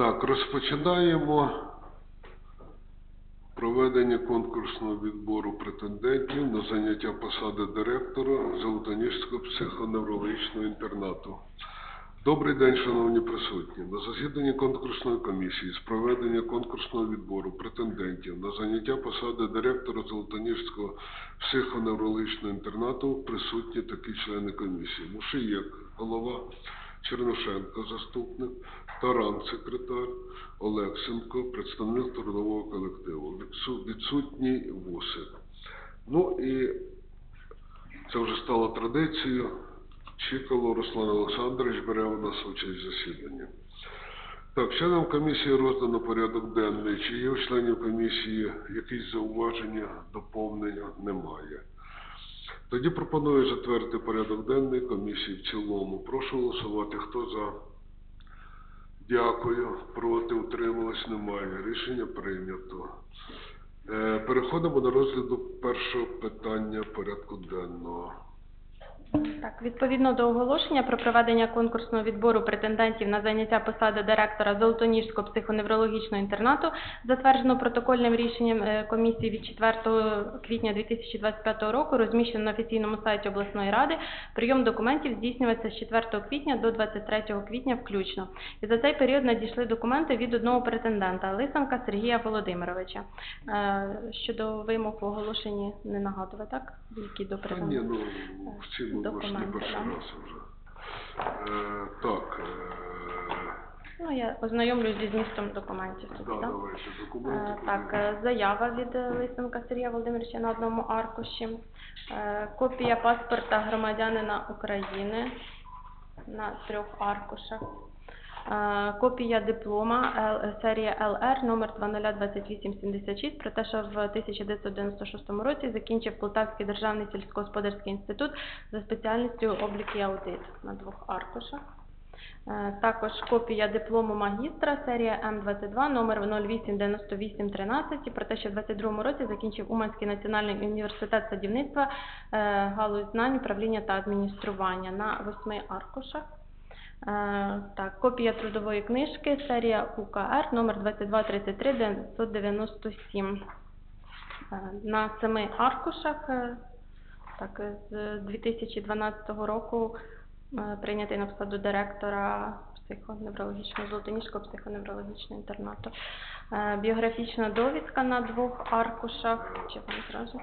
Так, розпочинаємо проведення конкурсного відбору претендентів на заняття посади директора Золотоніжського психоневрологічного інтернату. Добрий день, шановні присутні. На засіданні конкурсної комісії з проведення конкурсного відбору претендентів на заняття посади директора Золотоніжського психоневрологічного інтернату присутні такі члени комісії. Мушиєк, голова, Черношенко, заступник, Таран, секретар, Олексенко, представник трудового колективу. Відсутній Вусик. Ну і це вже стало традицією. Чікало Руслан Олександрович бере у нас участь в засіданні. Так, членам комісії роздано порядок денний. Чи є у членів комісії якісь зауваження, доповнення? Немає. Тоді пропоную затвердити порядок денний комісії в цілому. Прошу голосувати. Хто за? Дякую. Проти утрималось немає. Рішення прийнято. Е, Переходимо до розгляду першого питання порядку денного. Так, відповідно до оголошення про проведення конкурсного відбору претендентів на заняття посади директора Золотоніжського психоневрологічного інтернату, затверджено протокольним рішенням е, комісії від 4 квітня 2025 року, розміщено на офіційному сайті обласної ради. Прийом документів здійснюється з 4 квітня до 23 квітня включно. І за цей період надійшли документи від одного претендента Лисенка Сергія Володимировича. Е, Щодо вимог в оголошенні не нагадую, так? Які до Та ж не Документи, перший да. раз вже. Е, так, е, Ну, я ознайомлюсь зі змістом документів. да, тоді, так? давайте документи. Е, Так, е, заява від е, Лисенка Сергія Володимировича на одному аркуші, Е, копія паспорта громадянина України на трьох аркушах, Е, копія диплома серія ЛР номер 202876 про те, що в 1996 році закінчив Полтавський державний сільськогосподарський інститут за спеціальністю облік і аудит на двох аркушах. Е, Також копія диплому магістра серія М22 номер 089813 про те, що в 22 році закінчив Уманський національний університет садівництва е, галузь знань, управління та адміністрування на восьми аркушах. Е, Так, копія трудової книжки серія УКР номер 2233 997 Е, на семи аркушах. е, Так, з 2012 року прийнятий на посаду директора психоневрологічного Золотоніжського психоневрологічного інтернату. Біографічна довідка на двох аркушах. Чи вам зразу?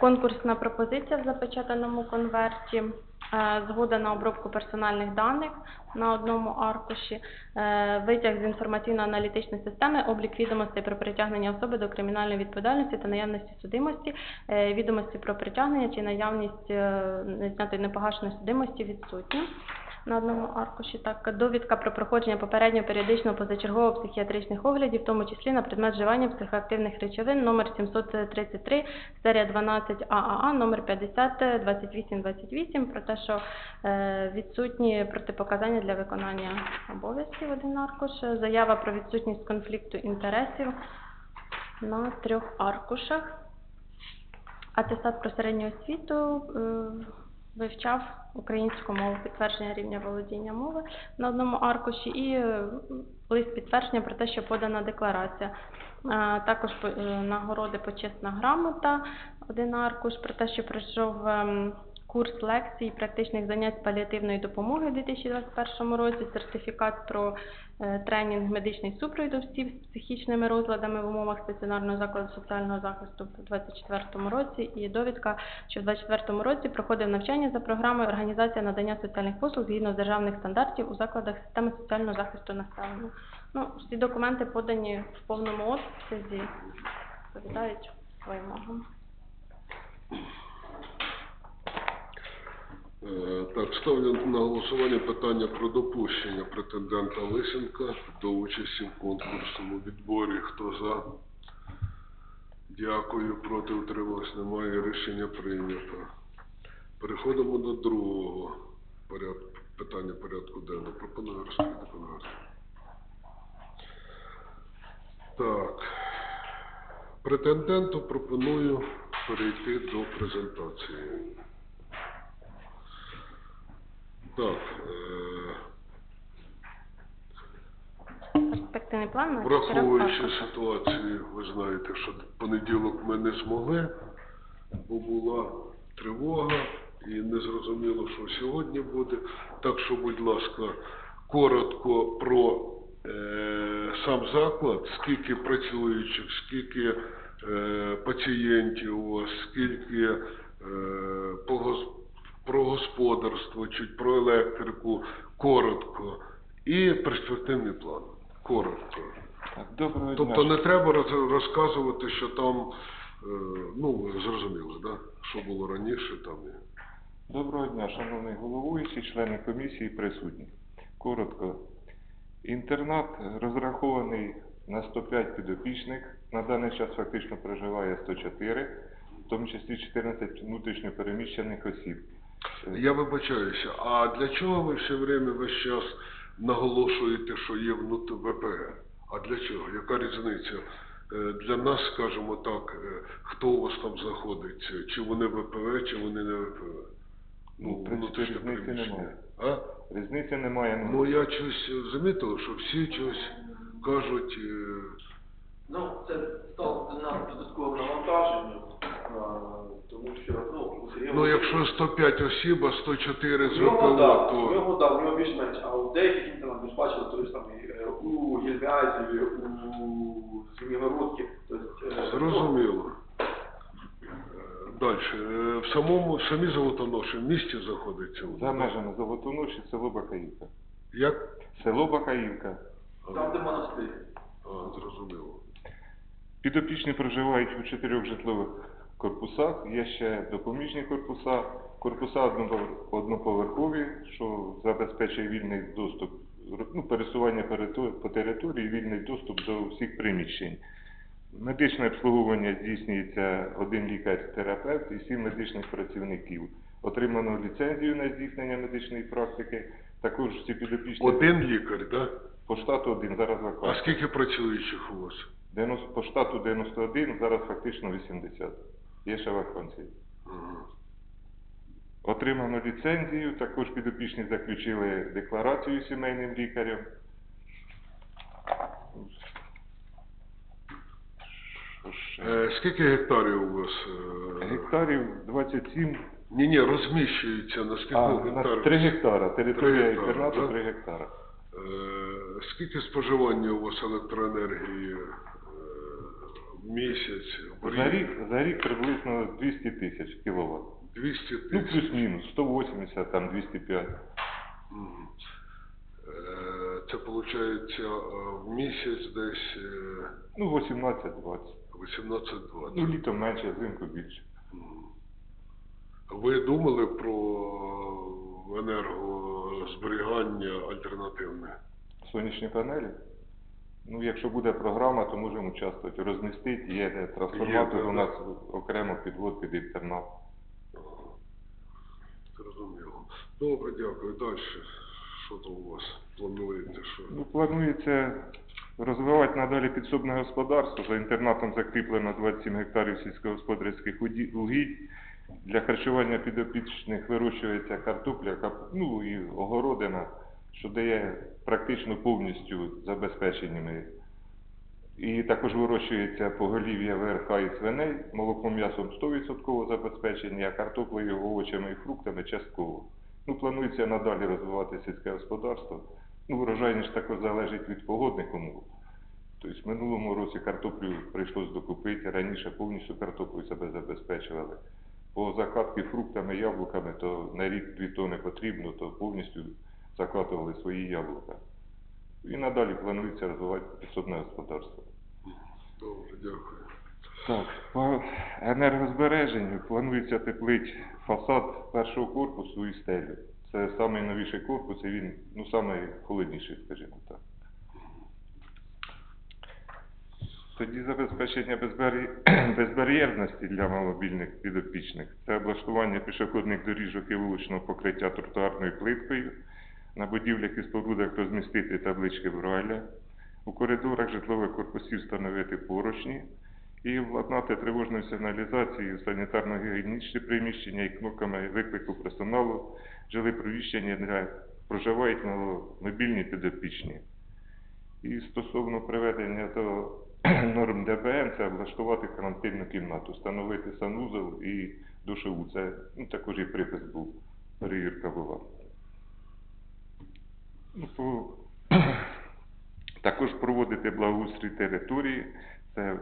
Конкурсна пропозиція в запечатаному конверті. Е, Згода на обробку персональних даних на одному аркуші, е, витяг з інформаційно-аналітичної системи, облік відомостей про притягнення особи до кримінальної відповідальності та наявності судимості, е, відомості про притягнення чи наявність незнятої непогашеної судимості відсутні. На одному аркуші так довідка про проходження попереднього періодичного позачергового психіатричних оглядів, в тому числі на предмет вживання психоактивних речовин номер 733, серія 12 ААА, номер 50 2828, про те, що е, відсутні протипоказання для виконання обов'язків один аркуш, заява про відсутність конфлікту інтересів на трьох аркушах. Атестат про середню освіту е, вивчав українську мову, підтвердження рівня володіння мови на одному аркуші і е, лист підтвердження про те, що подана декларація. Е, Також е, нагороди почесна грамота, один аркуш про те, що пройшов ем, курс лекцій практичних занять паліативної допомоги у 2021 році, сертифікат про е, тренінг медичний супровід з психічними розладами в умовах стаціонарного закладу соціального захисту в 2024 році і довідка, що в 2024 році проходив навчання за програмою організація надання соціальних послуг згідно з державних стандартів у закладах системи соціального захисту населення. Ну, всі документи подані в повному обсязі, відповідають вимогам. Е, Так, ставлю на голосування питання про допущення претендента Лисенка до участі в конкурсному відборі. Хто за? Дякую. Проти утрималось немає. Рішення прийнято. Переходимо до другого порядку, питання порядку денного. Пропоную розкрити конверт. Так. Претенденту пропоную перейти до презентації. Так. Е... перспективний план на Враховуючи ситуацію, ви знаєте, що понеділок ми не змогли, бо була тривога і не зрозуміло, що сьогодні буде. Так що, будь ласка, коротко про е, сам заклад, скільки працюючих, скільки е, пацієнтів у вас, скільки е, по про господарство, чуть про електрику, коротко, і перспективний план. Коротко. Так, Доброго Тобто дня. не треба роз- розказувати, що там, е, ну, ви зрозуміли, да? що було раніше там. і- Доброго дня, шановний головуючий, члени комісії присутні. Коротко. Інтернат розрахований на 105 підопічних. На даний час фактично проживає 104, в тому числі 14 внутрішньопереміщених осіб. Я вибачаюся, а для чого ви все время весь час наголошуєте, що є внут ВПГ? А для чого? Яка різниця? Е, Для нас, скажімо так, е, хто у вас там знаходиться? Чи вони ВПВ, чи вони не ВПВ? Ну, внутрішнє різниці приміщення. А? Різниці немає. Ну я щось замітив, що всі щось кажуть. е, Ну, це стало для нас додатковим навантаженням, тому що, ну, Ну, якщо 105 осіб, а 104 з ВПО, да, у то нього, да, у нього більш-менш, а у деяких інтернатах, ж бачили, той е, у Єльвязі, у Зімігородці, тобто, е, зрозуміло. Далі. В самому, в самій Золотоноші в місті знаходиться. воно, За межами Золотоноші село Бакаївка. Як? Село Бакаївка. ну, там, де монастир. А, зрозуміло. Підопічні проживають у чотирьох житлових корпусах. Є ще допоміжні корпуса. Корпуса одноповерхові, що забезпечує вільний доступ, ну, пересування по території, вільний доступ до всіх приміщень. Медичне обслуговування здійснюється один лікар-терапевт і сім медичних працівників. Отримано ліцензію на здійснення медичної практики. Також всі підопічні Один лікар, да? по штату один зараз А скільки працюючих у вас? 90, по штату 91, зараз фактично 80. Є ще вакансії. Отримано ліцензію, також підопічні заключили декларацію сімейним лікарем. Е, скільки гектарів у вас? е, Гектарів 27, Ні, ні, розміщується на скільки гектарів? 3 гектара. Територія інтернату да? 3 гектара. Е, Скільки споживання у вас електроенергії місяць, в За рік, за рік приблизно 200 тисяч кіловат. 200 Ну, тисяч. плюс-мінус, 180, там 205. Мгм. Е, Це виходить в місяць десь е, Ну, 18-20. 18-20. Ну, літом менше, взимку більше. Мгм. Ви думали про енергозберігання альтернативне? Сонячні панелі. Ну, якщо буде програма, то можемо участвувати. Розмістити, є трансформатор Є, да, у нас окремо підвод під інтернат. Зрозуміло. Добре, дякую. Далі. Що там у вас плануєте? Що? Ну, планується розвивати надалі підсобне господарство. За інтернатом закріплено 27 гектарів сільськогосподарських угідь. Для харчування підопічних вирощується картопля, кап... ну і огородина, що дає практично повністю забезпеченнями. І також вирощується поголів'я ВРХ і свиней, молоком м'ясом 100% забезпечення, а картоплею, овочами і фруктами частково. Ну, планується надалі розвивати сільське господарство. Ну, врожайність також залежить від погодних умов. Тобто в минулому році картоплю прийшлось докупити, раніше повністю картоплею себе забезпечували. По закатки фруктами, яблуками, то на рік 2 тони потрібно, то повністю закатували свої яблука. І надалі планується розвивати підсобне господарство. Добре, дякую. Так, по енергозбереженню планується теплить фасад першого корпусу і стелю. Це найновіший корпус, і він ну, найхолодніший, скажімо так. Тоді забезпечення безбар'є- безбар'єрності для маломобільних підопічних. Це облаштування пішохідних доріжок і вуличного покриття тротуарною плиткою. На будівлях і спорудах розмістити таблички Брайля. У коридорах житлових корпусів встановити поручні і владнати тривожною сигналізацією санітарно-гігієнічні приміщення і кнопками виклику персоналу жили приміщення для проживають мобільні підопічні. І стосовно приведення до норм ДБН, це облаштувати карантинну кімнату, встановити санузел і душову. Це ну, також і припис був, перевірка була. Ну. Також проводити благоустрій території, це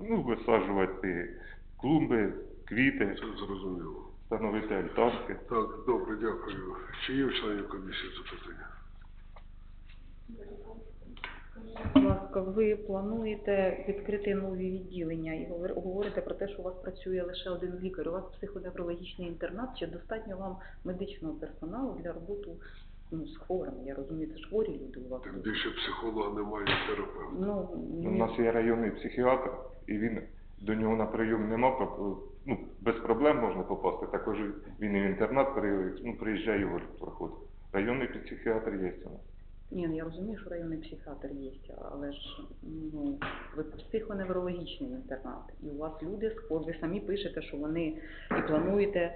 ну, висаджувати клумби, квіти, Це зрозуміло. встановити альтанки. Так, добре, дякую. Чи є в членів комісії запитання? Будь ласка, ви плануєте відкрити нові відділення і говор- говорите про те, що у вас працює лише один лікар. У вас психоневрологічний інтернат, чи достатньо вам медичного персоналу для роботи ну, з хворими? Я розумію, це ж хворі люди у вас. Тим більше психолога немає терапевта. Ну, У нас є районний психіатр, і він до нього на прийом нема, про- ну, без проблем можна попасти. Також він і в інтернат приїжджає, ну, приїжджає його проходить. Районний психіатр є у нас. ні, ну, я розумію, що районний психіатр є, але ж ну, ви психоневрологічний інтернат, і у вас люди з хвор- ви самі пишете, що вони і плануєте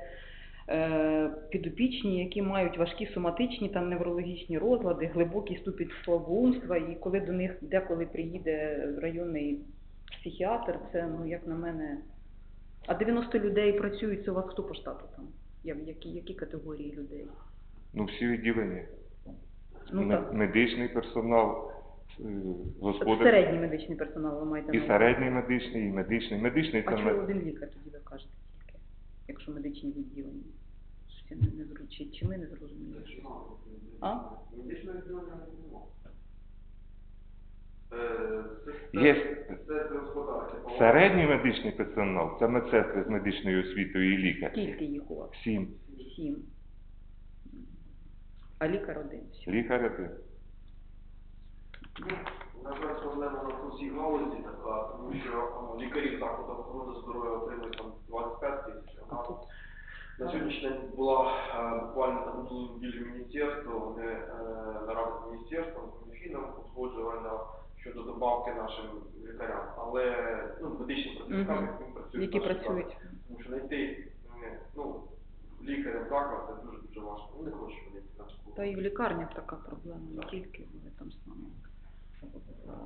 підопічні, які мають важкі соматичні та неврологічні розлади, глибокий ступінь слабоумства, і коли до них деколи приїде районний психіатр, це, ну, як на мене. А 90 людей працюють, це у вас хто по штату там? Які, які категорії людей? Ну, всі відділення. Ну, так. Медичний персонал, е, господар. Середній медичний персонал ви маєте І середній медичний, і медичний. Медичний А це чого ми- один лікар тоді якщо медичні відділення? Щось я не, не зру- чи, ми не зрозуміли? А? Медичного відділення немає. Е, Є середній медичний персонал, це медсестри з медичною освітою і лікар. Скільки їх у вас? Сім. Сім. А лікар один. Лікар один. Ну, На жаль, проблема на усій галузі така, тому що а, лікарів закладів охорони здоров'я отримують там 25 тисяч. На сьогоднішній день була е, буквально там неділю міністерство, вони е, нарада з міністерством, Мінфіном узгоджувальна щодо добавки нашим лікарям. Але ну, медичним працівникам, які працюють, які працюють. Тому що знайти е, ну, лікаря в заклад це дуже дуже важко. Вони хочуть вони на. Та і в лікарнях така проблема, не тільки вони там саме.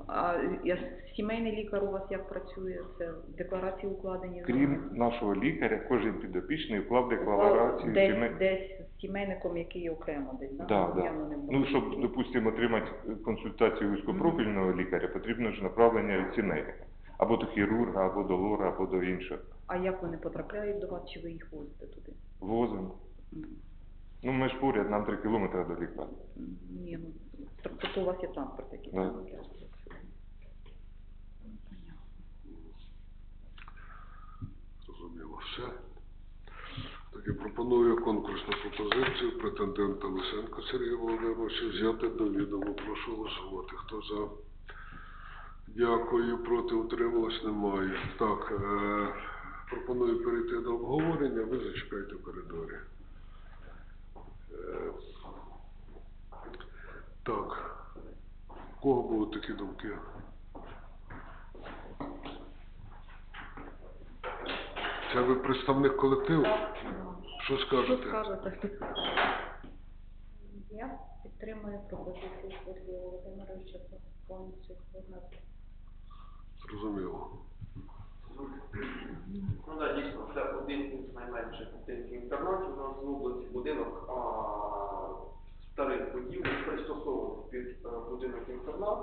А я, сімейний лікар у вас як працює? Це декларації укладені? Крім нашого лікаря, кожен підопічний вклав декларацію. Десь, сімей- десь з сімейником, який окремо десь, да? Да, да. Явно не в Ну, щоб, допустимо, отримати консультацію вузькопрофільного лікаря, потрібно ж направлення від сімейника. Або до хірурга, або до лора, або до іншого. А як вони потрапляють до вас, чи ви їх возите туди? Возимо. М. Ну, ми ж поряд, нам три кілометри до лікарні. М, Ні, ну, тобто у вас є транспорт який? Да. там для- Зрозуміло все. Так я пропоную конкурсну пропозицію претендента Лисенка Сергія Володимировича взяти до відома. Прошу голосувати. Хто за? Дякую. Проти утрималось немає. Так, е, пропоную перейти до обговорення. Ви зачекайте в коридорі. Е, так. У кого будуть такі думки? Це ви представник колективу? Що Що скажете? скажете? Я підтримую пропозицію Сергія Володимировича повністю виконати. Зрозуміло. Ну так, дійсно, це один із найменших будинків інтернатів у нас в області. Будинок старих будівель, пристосований під е, будинок інтернат.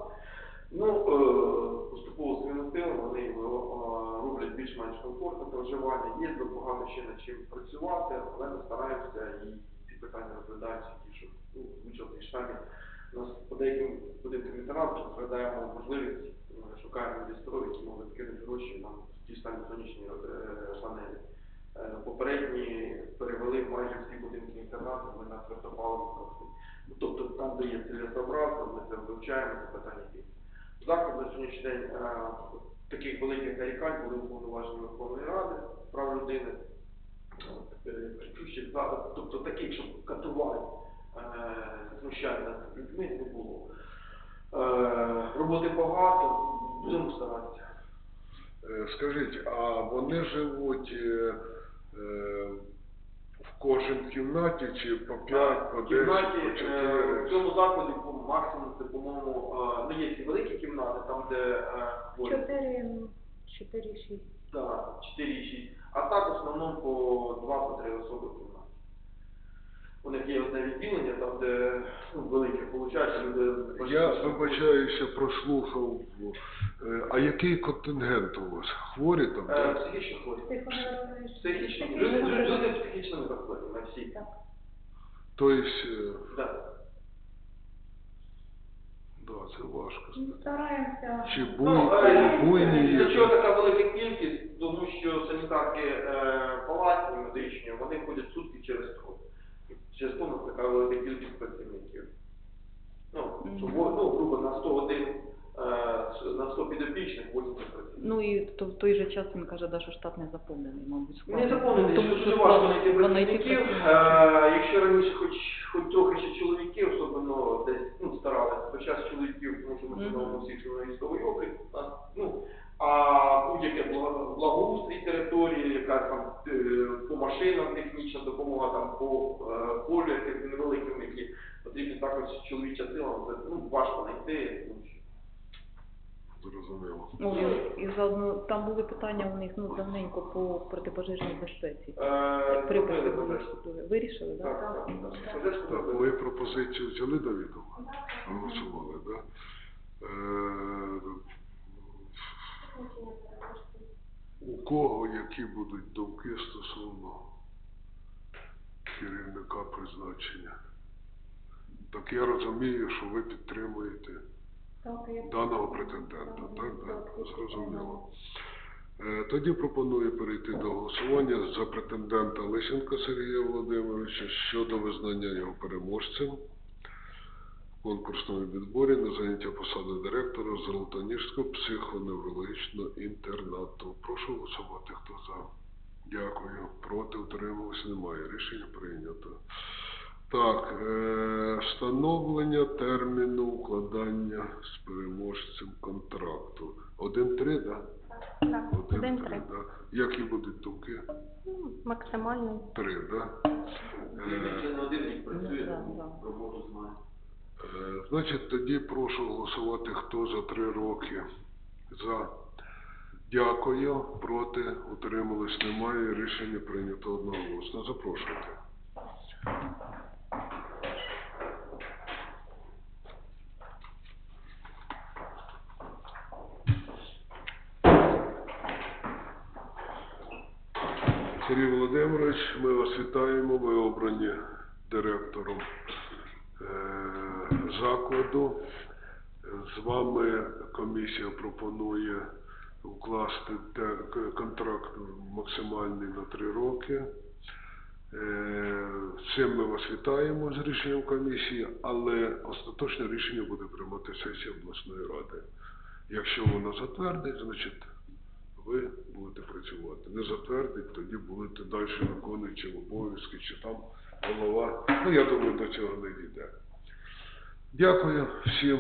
Ну, е, поступово стилем вони його е, роблять більш-менш комфортне проживання. Є багато ще над чим працювати, але ми стараємося і ці питання розглядаються ті, що ну, вичерпні штамі. Нас по деяким будинкам інтернату розглядаємо можливість, е, шукаємо інвесторів, які можуть кинути гроші нам в ті самі сонячні панелі. Попередні перевели майже всі будинки інтернату, ми на. Ну, Тобто там, де є цілесообразно, ми це вивчаємо, це питання є. Заклад на сьогоднішній день таких великих нарікань були уповноважені Верховної Ради прав людини. Е, тобто таких, щоб катувань, е, знущань над людьми не було. Е, роботи багато, будемо старатися. Е, Скажіть, а вони живуть е, кожен в кімнаті чи по 5, по В 10, кімнаті, по е, в 4? цьому закладі по максимум це, по-моєму, е, ну є ці великі кімнати, там де е, хворі. Чотири, чотири, шість. Так, 4-6. А так в основному по 2 по 3 особи в кімнаті. У них є одне відділення, там де ну, велике, виходить, люди... Я вибачаюся, прослухав. Е, А який контингент у вас? Хворі там, Е, так? Психічно хворі. Психічно. Люди, люди, люди з психічними захворюваннями, всі. Так. Тобто, е, Да. да, це важко. Ну, Стараємося. Чи Ну, буй, е, буйні для чого є? така велика кількість? Тому що санітарки е, палатні медичні, вони ходять сутки через труп. І Через то у нас така велика кількість працівників. Ну, що, Мгм. ну, грубо на 101, е, на 100 підопічних 80 працівників. Ну і то, в той же час він каже, да, що штат не заповнений, мабуть, Не складно. заповнений, Тому що дуже важко знайти знайти працівників. працівників. Е, якщо раніше хоч, хоч трохи ще чоловіків, особливо десь ну, старалися, то зараз чоловіків, тому що ми Мгм. встановимо всіх на військовий облік. у нас, Ну, а будь-яке благоустрій території, яка там е, по машинам технічна допомога, там по е, полю, яким невеликим, які потрібні також чоловіча сила, це ну, важко знайти, Зрозуміло. Ну, і, і заодно там були питання у них ну давненько по протипожежній безпеці. Е, Приписи були пожежку. Вирішили, Так, так? так, так. Так, мою пропозицію взяли до відома? Голосували, так? У кого які будуть думки стосовно керівника призначення? Так я розумію, що ви підтримуєте Так, я- даного претендента, так? Так, зрозуміло. Е, Тоді пропоную перейти до голосування за претендента Лисенка Сергія Володимировича щодо визнання його переможцем конкурсному відборі на заняття посади директора Золотоніжського психоневрологічного інтернату. Прошу голосувати, хто за. Дякую. Проти утрималось немає. Рішення прийнято. Так, е, встановлення терміну укладання з переможцем контракту. Один-три, так? Так, один-три. да. Які будуть думки? Ну, Максимальний. Три, так? Він вже не один рік працює, Ну, роботу знає. Е, Значить, тоді прошу голосувати, хто за три роки. За. Дякую. Проти. Утримались немає. Рішення прийнято одноголосно. Запрошуйте. Сергій Володимирович, ми вас вітаємо. Ви обрані директором е, закладу. З вами комісія пропонує укласти контракт максимальний на три роки. Е, цим ми вас вітаємо з рішенням комісії, але остаточне рішення буде приймати сесія обласної ради. Якщо вона затвердить, значить ви будете працювати. Не затвердить, тоді будете далі виконуючи обов'язки, чи там голова. Ну, я думаю, до цього не дійде. Дякую всім.